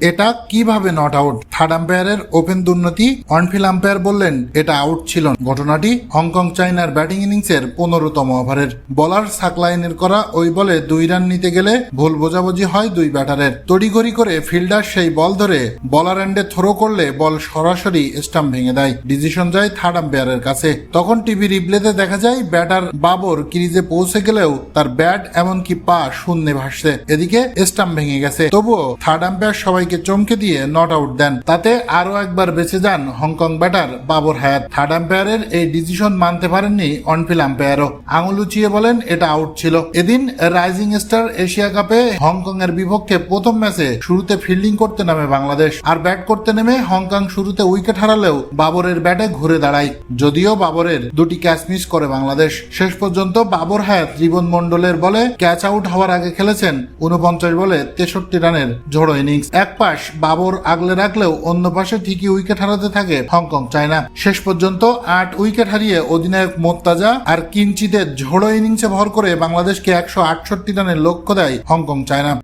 এটা কীভাবে not out third আম্পায়ারের ওপেন দুর্নীতি অনফিল আম্পায়ার বললেন, এটা আউট ছিল ঘটনাটি হংকং চাইনার ব্যাটিং ইনিংসের পনেরোতম ওভারের। বলার সাকলাইনের করা ওই বলে দুই রান নিতে গেলে ভুল বোঝাবুঝি হয় দুই ব্যাটারের। তড়িঘড়ি করে ফিল্ডার সেই বল ধরে বলার এন্ডে থ্রো করলে বল সরাসরি স্টাম্প ভেঙে দেয়। ডিসিশন যায় থার্ড আম্পায়ারের কাছে। তখন টিভি রিপ্লেতে দেখা যায় ব্যাটার বাবর ক্রিজে পৌঁছে গেলেও তার ব্যাট এমনকি পা শূন্যে ভাসছে। এদিকে স্টাম্প ভেঙে গেছে। তবুও থার্ড আম্পায়ার সবাইকে চমকে দিয়ে নট আউট দেন। তাতে আরও একবার বেঁচে যান হংকং ব্যাটার বাবর হায়াত। থার্ড আম্পায়ারের এই ডিসিশন মানতে পারেননি অনফিল আম্পায়ারও। আঙুল উঁচিয়ে বলেন, এটা আউট ছিল। এদিন রাইজিং স্টার এশিয়া কাপে হংকং এর বিপক্ষে প্রথম ম্যাচে শুরুতে ফিল্ডিং করতে নামে বাংলাদেশ। আর ব্যাট করতে নেমে হংকং শুরুতে উইকেট হারালেও বাবরের ব্যাটে ঘুরে দাঁড়ায়। যদিও বাবরের দুটি ক্যাচ মিস করে বাংলাদেশ। শেষ পর্যন্ত বাবর হায়াত জীবন মন্ডলের বলে ক্যাচ আউট হওয়ার আগে খেলেছেন উনপঞ্চাশ বলে তেষট্টি রানের ঝোড়ো ইনিংস। এক পাশ বাবর আগলে রাখলেও অন্য পাশে ঠিকই উইকেট হারাতে থাকে হংকং, চায়না। শেষ পর্যন্ত আট উইকেট হারিয়ে অধিনায়ক মোত্তাজা আর কিঞ্চিতের ঝোড়ো ইনিংসে ভর করে বাংলাদেশকে একশো আটষট্টি রানের লক্ষ্য দেয় হংকং, চায়না।